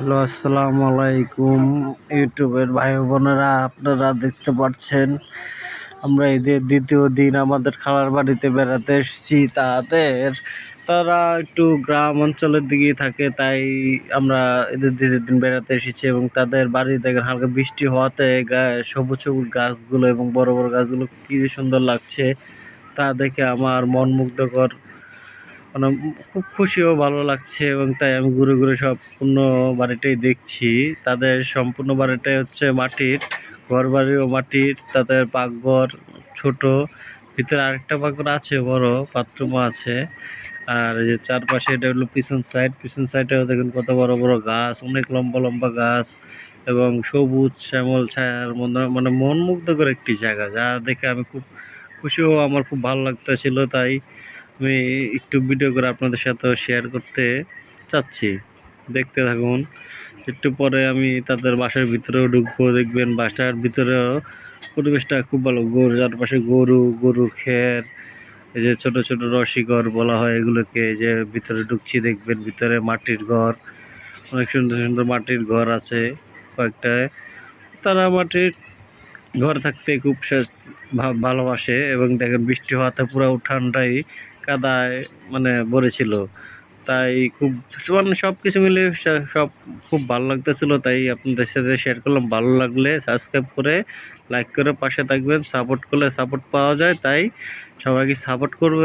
Hello, আসসালামু আলাইকুম ইউটিউবের ভাই বোনেরা, আপনারা দেখতে পাচ্ছেন, আমরা ঈদের দ্বিতীয় দিন আমাদের খালার বাড়িতে বেড়াতে এসেছি তাদের, তারা একটু গ্রাম অঞ্চলের দিকেই থাকে, তাই আমরা ঈদের দ্বিতীয় দিন বেড়াতে এসেছি এবং তাদের বাড়ি দেখেন হালকা বৃষ্টি হওয়াতে সবুজ সবুজ গাছগুলো এবং বড় বড় গাছগুলো কী সুন্দর লাগছে, তা দেখে আমার মন মুগ্ধকর মানে খুব খুশি ও ভালো লাগছে এবং তাই আমি ঘুরে ঘুরে সম্পূর্ণ বাড়িটাই দেখছি। তাদের সম্পূর্ণ বাড়িটাই হচ্ছে মাটির ঘর বাড়িও মাটির, তাদের পাকঘর ছোট, ভিতরে আরেকটা পাকঘর আছে বড়, বাথরুমও আছে। আর যে চারপাশে এটা হলো পিছন সাইড পিছন সাইডেও দেখুন কত বড় বড় গাছ, অনেক লম্বা লম্বা গাছ এবং সবুজ শ্যামল ছায়ার মনে মানে মন মুগ্ধকর একটি জায়গা, যা দেখে আমি খুব খুশিও, আমার খুব ভালো লাগতেছিল তাই আমি একটু ভিডিও করে আপনাদের সাথেও শেয়ার করতে চাচ্ছি। দেখতে থাকুন। একটু পরে আমি তাদের বাসার ভিতরেও ঢুকবো, দেখবেন বাসার ভিতরেও পরিবেশটা খুব ভালো। গরু, চারপাশে গরু গরুর খের, এই যে ছোট ছোট রসিঘর বলা হয় এগুলোকে যে ভিতরে ঢুকছি, দেখবেন ভিতরে মাটির ঘর। অনেক সুন্দর সুন্দর মাটির ঘর আছে কয়েকটা তারা মাটির ঘর থাকতে খুব ভালোবাসে এবং দেখেন বৃষ্টি হওয়াতে পুরো উঠানটাই কাদায় মানে ভরেছিল। তাই খুব মানে সব কিছু মিলে সব খুব ভালো লাগতেছিল। তাই আপনাদের সাথে শেয়ার করলাম। ভালো লাগলে সাবস্ক্রাইব করে লাইক করে পাশে থাকবেন। সাপোর্ট করলে সাপোর্ট পাওয়া যায়। তাই সবাইকে সাপোর্ট করবে